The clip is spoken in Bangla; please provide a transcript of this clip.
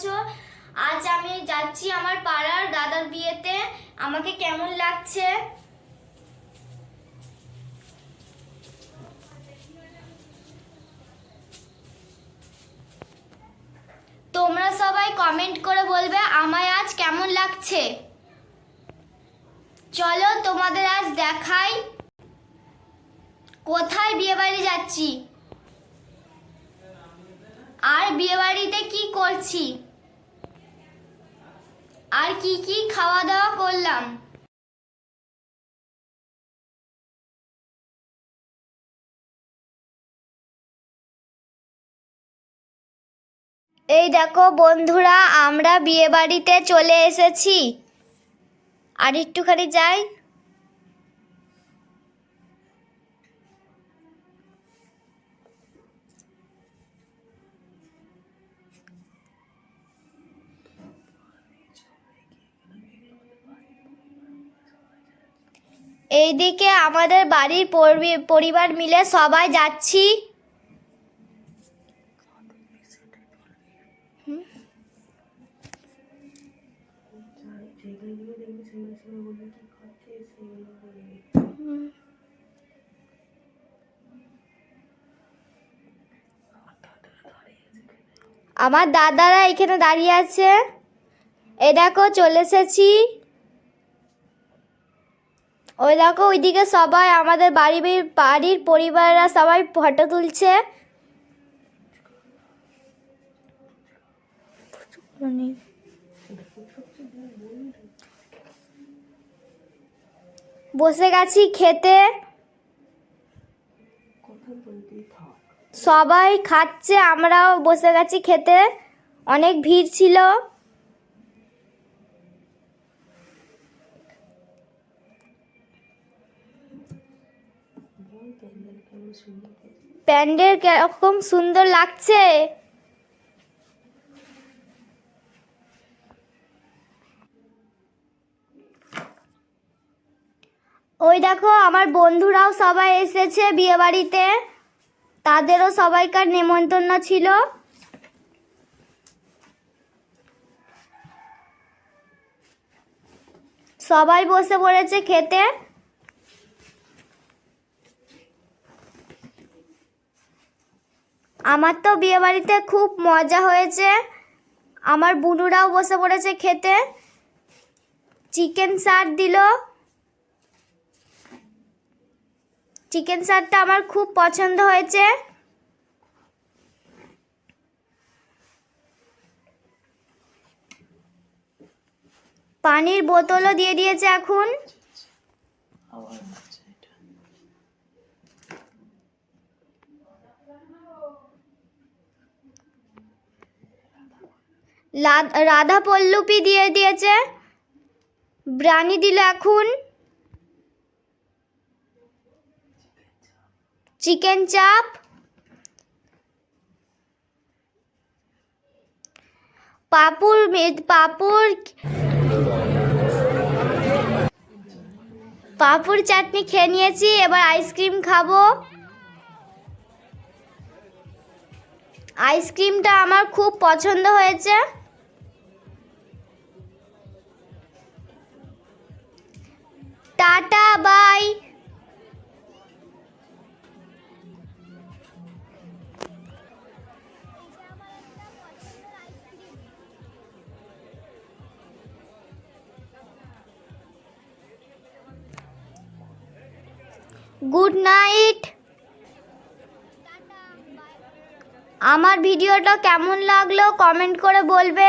আছো আজ আমি যাচ্ছি আমার পাড়ার দাদার বিয়েতে। আমাকে কেমন লাগছে? তোমরা সবাই কমেন্ট করে বলবে আমায় আজ কেমন লাগছে। চলো তোমাদের আজ দেখাই কোথায় বিয়ে বাড়ি যাচ্ছি। আর বিয়ে বাড়িতে কি করছি? আর কি কি খাওয়া দাওয়া করলাম? এই দেখো বন্ধুরা, আমরা বিয়ে বাড়িতে চলে এসেছি। আর একটুখানি যাই। এইদিকে আমাদের বাড়ির পরিবার মিলে সবাই যাচ্ছি। আমার দাদারা এখানে দাঁড়িয়ে আছে। এ দেখো চলে এসেছি। ওই দেখো, ওইদিকে সবাই আমাদের বাড়ি বাড়ি- বাড়ির পরিবাররা সবাই ফটো তুলছে। বসে গেছি খেতে। সবাই খাচ্ছে, আমরাও বসে গেছি খেতে। অনেক ভিড় ছিল। প্যান্ডেল কীরকম সুন্দর লাগছে? ওই দেখো, আমার বন্ধুরাও সবাই এসেছে বিয়ে বাড়িতে তাদেরও সবাইকার নেমন্তন্ন ছিল। সবাই বসে পড়েছে খেতে। আমার তো বিয়েবাড়িতে খুব মজা হয়েছে। আমার বুনুরাও বসে পড়েছে খেতে। চিকেন সার দিল। চিকেন সারটা আমার খুব পছন্দ হয়েছে। পানির বোতলও দিয়ে দিয়েছে এখন। রাধা পল্লবী দিয়ে দিয়েছে। ব্রানি দিল এখন। চিকেন চাপ। পাপুর মে- পাপুর পাপুর চাটনি খেয়ে নিয়েছি, এবার আইসক্রিম খাব। আইসক্রিমটা আমার খুব পছন্দ হয়েছে। Tata bye. গুড নাইট আমার ভিডিওটা কেমন লাগল কমেন্ট করে বলবে।